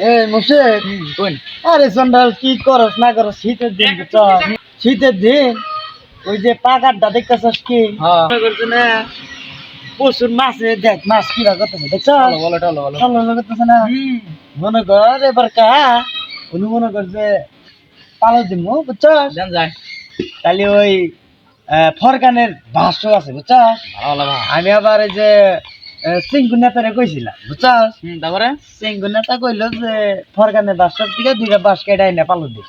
এই মোশে কোন আরে সন্ডাল কি করস না করস শীতের দিন তো শীতের দিন ওই যে পাকারটা দেখতেছস কি? হ্যাঁ। করছে না প্রচুর মাছে দেখ মাছ কি করতেছে দেখছ? করতেছে না? মনে কর এবার কা উনি মনে কর যে পালো দিমু যায় তাহলে ওই ফরকানের ভাষ্য আছে বুঝছস ভালো ভালো। আমি আবার এই যে সিঙ্গু নেতারে কইছিলাম বুঝছস? তারপরে সিঙ্গু নেতা কইল যে ফরকানের ভাষ্য থেকে দুইটা বাস কেটাই না পালো দিস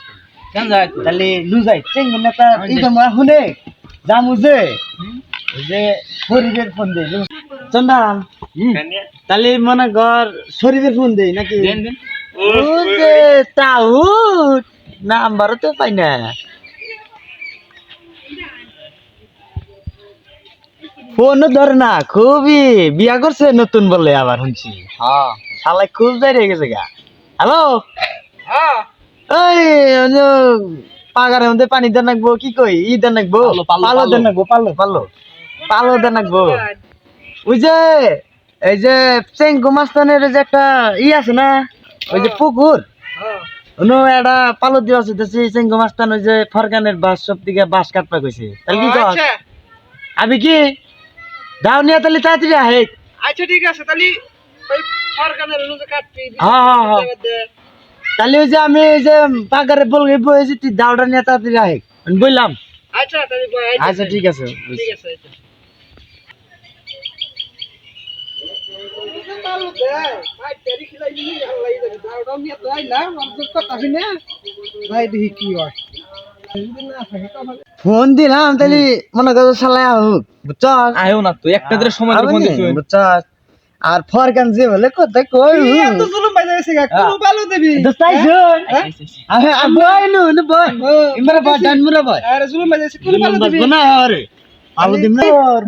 জান যায়? তাহলে লুজাই সিঙ্গু নেতা আমি এই তো মা শুনে জামু যে যে শরীরের ফোন দেই চন্দান তাহলে মনে কর শরীরের ফোন দেই নাকি? দেন দেন। ও যে তাউট নাম্বারও তো পাই না। ফোনও ধরে না খুবই বিয়া করছে নতুন বলে আবার শুনছি। হ্যাঁ। শালাই খুব যাই গেছে গা। হ্যালো? হ্যাঁ। ওই ওই পাগারের মধ্যে পানি দেন নাকবো কি কই? ই দেন নাকবো পালো, পালো, পালো পালো। দেন নাকবো পালো পালো। পালো দেন নাকবো ওই যে এই যে চেঙ্গু মাস্তানের যে একটা ই আছে না ওই যে পুকুর? ওনো একটা পালো দিয়ে আছে দেখছি চেঙ্গু মাস্তান ওই যে ফরকানের বাস সব দিকে বাস কাটপা কইছে। তাহলে কি কর? আমি কি? দাও নিয়ে তাহলে তাড়াতাড়ি আহে আচ্ছা ঠিক আছে তাহলে ওই ফরকানের রুজে কাটবি হ্যাঁ হ্যাঁ হ্যাঁ তাহলে ওই যে আমি ওই যে পাগারে বলব বলেছি তুই দাওটা নিয়ে তাড়াতাড়ি আহে আমি বললাম আচ্ছা তাহলে আচ্ছা ঠিক আছে ঠিক আছে ফোন দিলাম তাহলে মনে করো সালাই হোক বুঝছ আয়ও না তো একটা ধরে সময় ফোন দিছি বুঝছ আর ফরকান যে বলে কথা কই? জুলুম বাজে গেছে হ্যাঁ। কোন ভালো দেবি? দস্তাই শুন। বয় ইমরা ডান মুরা আরে জুলুম বাজে গেছে কোন ভালো দেবি? না আরে আলো দিম না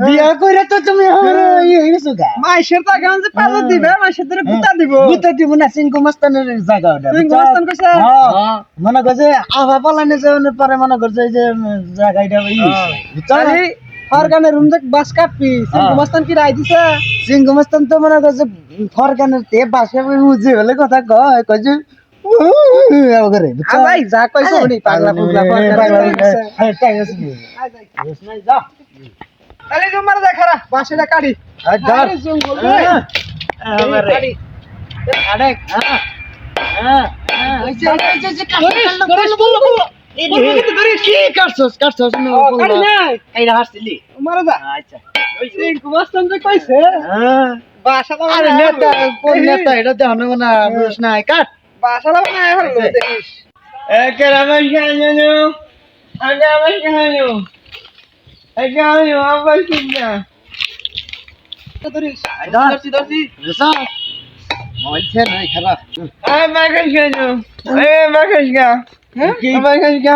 বিয়া কইরা তো তুমি আমার ইয়ে হইছো গা। মাইশের টাকা যে পালো দিবে মাইশের ধরে গুতা দিব। গুতা দিব না সিংকু মাস্তানের জায়গা ওটা সিংকু মাস্তান কইছে? হ্যাঁ। মনে করছে আভা পালানে যে পরে মনে করছে যে জায়গাটা ই তাহলে ফরকানের রুম দেখ বাস কাটবি হ্যাঁ। মস্তান কি রাই দিছে? সিংকু মাস্তান তো মনে করছে ফরকানের তে বাসে বুঝে বলে কথা কয় কয় যে কইছো উনি পাগলা পুগলা তাহলে তোমার দেখারা বাসেটা কাটি আরে জঙ্গল রে। কাটি। ও, কাটি নাই। মারা যা। সিংকু মাস্তান যে কইছে, বাসাটা আরে বানায় নেতা ফেলব। কোন নেতা এটা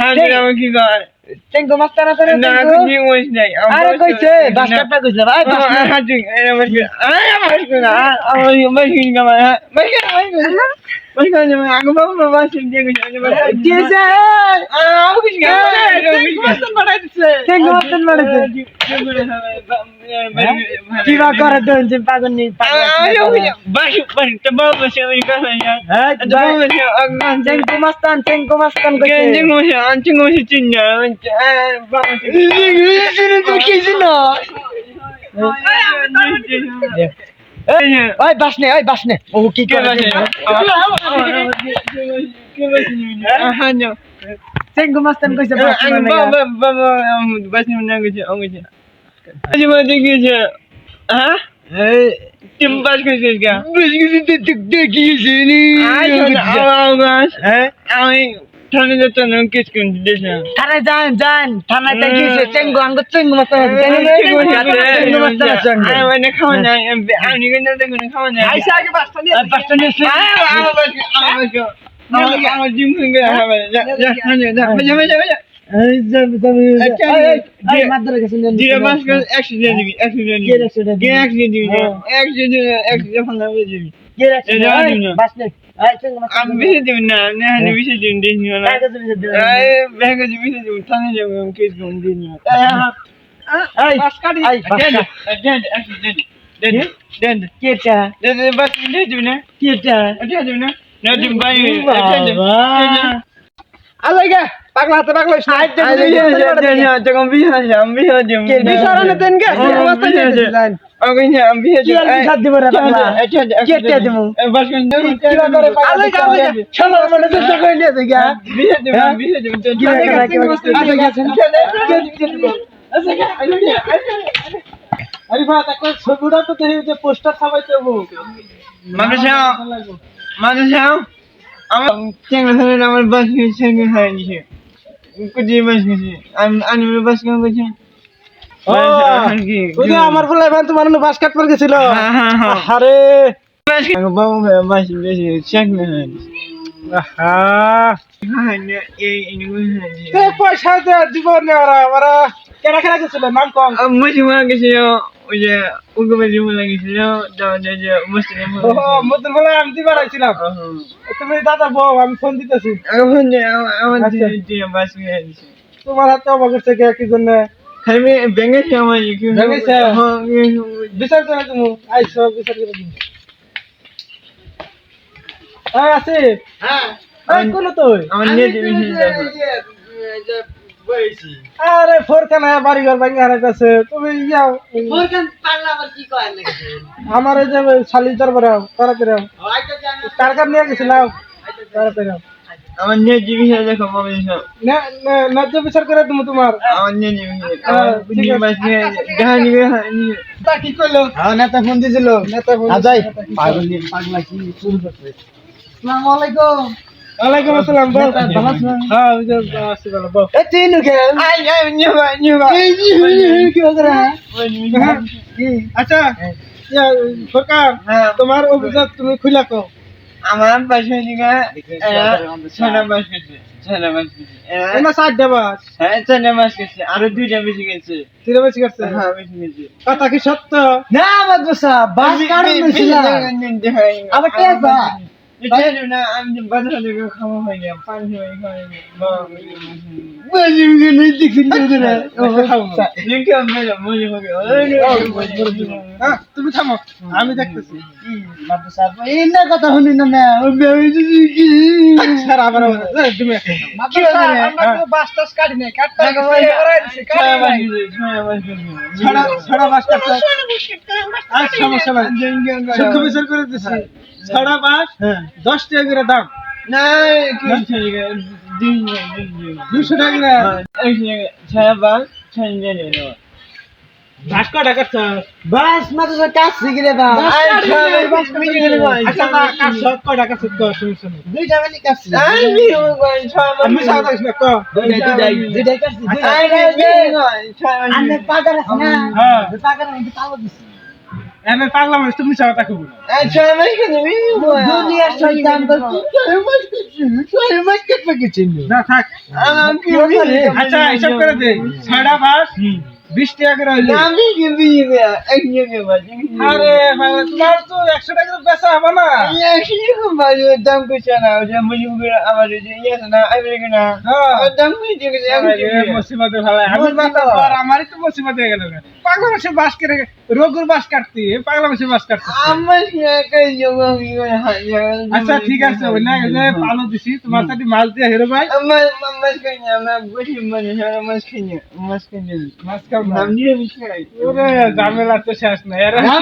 হনো না বুঝছ না। কাট বাসাটা বানায় ফেলব, ধরিস। ধরছি, ধরছি। বলছে নাই খারাপ হ্যাঁ? আরে দাদি আবার করেন কে বাস কাটে নো যে হ্যাঁ কি দেশের কি করে দেশের কি করে? দেখছ ট্যাঙ্কো মাস্তান কইছে মাস্তান আছে না? আরে কইছে বাস কাটটা কইছে বাস দেন যে পাগল নেই হ্যাঁ মাস্তান ট্যাঙ্কো মাস্তান কইছে ওই বাস নে ওই বাস নে ও কইছে বাস নে এই দেখিয়েছে নি হ্যাঁ থানে যেতে না কিস কোন দিস না। থানায় যান যান থানায় তাই গিয়েছে চেঙ্গু আঙ্গ চেঙ্গু মাছ চেঙ্গু মাস্টার মাছ আমি মানে খাওয়া না আমি কিন্তু দেখুন খাওয়া না আইসা আগে পাঁচটা নিয়ে পাঁচটা নিয়ে এসে আমার জিম ভেঙে হবে যা যা যা যা যা যা এই যে তুমি আচ্ছা, এই মাদ্রা গেছেন জিরো হ্যাঁ। বাস আমি বেশি দিবি না না না বেশি দিবি দিস না কাকে তুমি যে দিলে এই ব্যাগে দিবি বেশি দিবি থানে যাব আমি কেস করুন দিস না দেন। দেন দেন দেন দেন দেন পাগলা দেন, দেন, দেন, দেন, দেন। আমি দেন আমি আমি মানে আচ্ছা আরে ভাই তাকে ছবিটা তো দেখি যে পোস্টার ছাপাইতে হব মানুষ মানুষ আমার চেঙ্গা ধরে আমার বাস চেঙ্গা হয়ে গেছে কুচি বাস গেছে আমি আমি বাস যে আমার বলে ভাই তোমার বাস কাট পর গেছিল। আরে পয়সা দিব না ওরা ওরা কেনা কেনা গেছিল নাম কম। গেছিল ওই যে উগে বেশি গেছিল যে যে মুসলিম বলে আমি তুমি দাদা বউ আমি ফোন দিতেছি। আমার আচ্ছা। তোমার হাতে অবাক থেকে কি জন্য খালি ভেঙেছে আমার কি ভেঙেছে? হ্যাঁ বিচার করে তুমি আইসো বিচার করে তুমি হ্যাঁ আছে হ্যাঁ এই কোন তুই আমার নিয়ে দিবি আরে ফোরখানা বাড়ি ঘর ভাঙে হারাইতেছে তুমি যাও আমার এই যে শালি দরবারে তাড়াতাড়ি আও। কার কার নিয়ে গেছিলাম তাড়াতাড়ি। আমার নিয়ে দিবি দেখো নে- নে- ন্যায্য বিচার করে তুমি তোমার। আমার নিয়ে দিবি হ্যাঁ, তা কি করল? হ্যাঁ নেতা ফোন দিছিল। নেতা ফোন আজাই পাগল পাগলা কি শুরু করছে আসসালামু আলাইকুম। ওয়ালাইকুম আসসালাম বল হ্যাঁ ওই যে আসি ভালো বল এ তিনু কে আই আই নিয়ে বা এই কি করে আচ্ছা সরকার হ্যাঁ। তোমার অভিযোগ তুমি খুলে কো আমার পাশে দিকে ছয়টা বাস গেছে ছয়টা বাস গেছে। চারটা বাস হ্যাঁ বাস গেছে আরও দুইটা বেশি গেছে। বেশি করছে হ্যাঁ বেশি গেছে। কথা কি সত্য? না মাদ্রাসা বাস কারণ আবার কে না হ্যাঁ তুমি থামো। আমি দেখতেছি। মাদ্রাসা এই না কথা শুনি না সমস্যা করে দিছি ছড়া বাস দশ টাকা করে দাম। দুশো টাকা করে বাস কটা কাটছ বাস মাদ্রাসা কাটছি। কি রে বাস আচ্ছা না কাটছ কটা কাটছ কো শুনি শুনি। দুইটা মানে কাটছি। আমি সাদা না কো। দুইটা দুইটা কাটছি আমি পাগার না হ্যাঁ। পাগার আমি তাও দিছি। এমন পাগলা মানুষ তুমি দুনিয়ার শয়তান বল। কেটে গেছিস না থাক। আচ্ছা হিসাব করে দে ছড়া বাস বিশ টাকা করে হইলে। আরে বাবা, তোমার তো একশো টাকা বেচা হবে না। দাম করছে না আমার ইয়ে না আমেরিকা না? হ্যাঁ দাম করছে আরে, মুসিবতে ফেলায়। আমি আমারই তো মুসিবত গেল। পাগলা মাসে বাস কেটে রোগুর বাস কাটতি পাগলা মাসে বাস কাটতি। আমার আচ্ছা ঠিক আছে ওই না যে পালো দিছি তোমার সাথে মাছ দিয়ে হেরো ভাই। মাছ খাই না আমরা বসে মানে সারা মাছ খাই না মাছ খাই না। মাছ খাও না। নাম দিয়ে খাই। ওরে ঝামেলা তো শেষ এরা না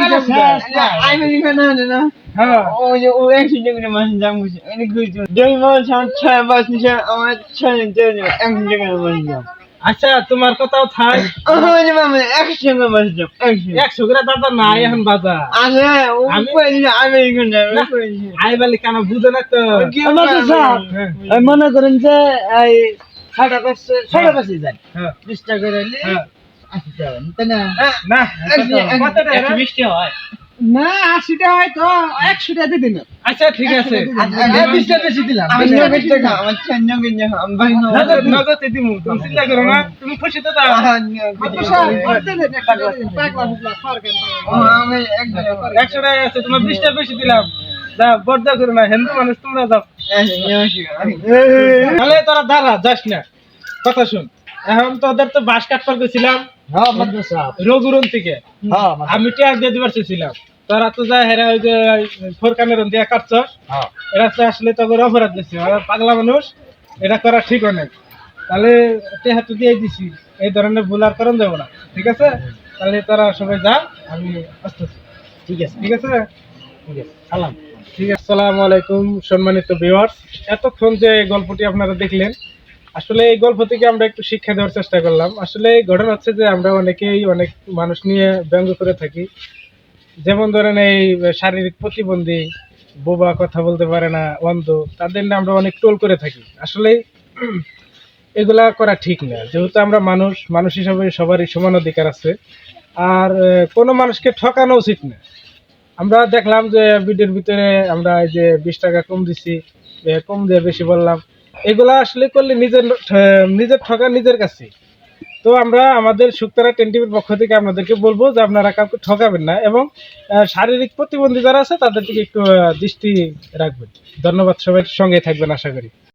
না। হ্যাঁ। ও যে ও একশো টাকা মাছ দাম অনেক দুই মাস ছয় মাস নিচে আমার ছয় টাকা একশো টাকা মাছ দাম আচ্ছা তোমার কথাও একশো করে দাদা নাই এখন বাজার। আমি- বলি কেন বুঝে না তো। হ্যাঁ, মনে করেন যে এই ছয়টা পাশে যান হ্যাঁ, করে হলে হ্যাঁ। তাই না? কত হয়। না আশিটা হয়তো একশো টাকা দিন আচ্ছা ঠিক আছে। বিশ টাকা বেশি দিলাম আমি নগদ টাকা আমার ছেলে নগদ টাকা আমি ভাই নগদ নগদ দিমু তুমি চিন্তা করো না তুমি খুশি তো দাও আমি একদম একশো টাকা আছে তোমার বিশ বেশি দিলাম। বর্দা করো না হিন্দু মানুষ তোমরা যাও। তাহলে তোরা দাঁড়া যাস না। কথা শুন। এখন তোদের তো বাস কাটবার গেছিলাম। হ্যাঁ রঘুরন থেকে। হ্যাঁ আমি ট্যাগ দিয়ে দিবার চেয়েছিলাম। তোরা তো যা হেরা ওই যে ফোরকানের দিয়ে কাটছ। হ্যাঁ। এরা তো আসলে তোকে অপরাধ দিচ্ছে পাগলা মানুষ এটা করা ঠিক অনেক। তাহলে টেহা তো দিয়ে দিছি এই ধরনের ভুল আর করেন যাব না ঠিক আছে? তাহলে তোরা সবাই যা আমি আসতেছি। ঠিক আছে। ঠিক আছে? ঠিক আছে সালাম। ঠিক আছে আসসালামু আলাইকুম সম্মানিত ভিউয়ার্স এতক্ষণ যে গল্পটি আপনারা দেখলেন আসলে এই গল্প থেকে আমরা একটু শিক্ষা দেওয়ার চেষ্টা করলাম। আসলে এই ঘটনা হচ্ছে যে আমরা অনেকেই অনেক মানুষ নিয়ে ব্যঙ্গ করে থাকি। যেমন ধরেন এই শারীরিক প্রতিবন্ধী, বোবা কথা বলতে পারে না, অন্ধ, তাদের নিয়ে আমরা অনেক টোল করে থাকি। আসলে এগুলা করা ঠিক না। যেহেতু আমরা মানুষ মানুষ হিসাবে সবারই সমান অধিকার আছে। আর কোনো মানুষকে ঠকানো উচিত না। আমরা দেখলাম যে ভিডিওর ভিতরে আমরা এই যে বিশ টাকা কম দিছি কম দিয়ে বেশি বললাম। এগুলা আসলে করলে নিজের নিজের ঠকা নিজের কাছে তো আমরা আমাদের সুক্তারা টেন্টিভের পক্ষ থেকে আপনাদেরকে বলব যে আপনারা কাউকে ঠকাবেন না এবং শারীরিক প্রতিবন্ধী যারা আছে তাদের দিকে একটু দৃষ্টি রাখবেন। ধন্যবাদ সবাই, সঙ্গে থাকবেন আশা করি।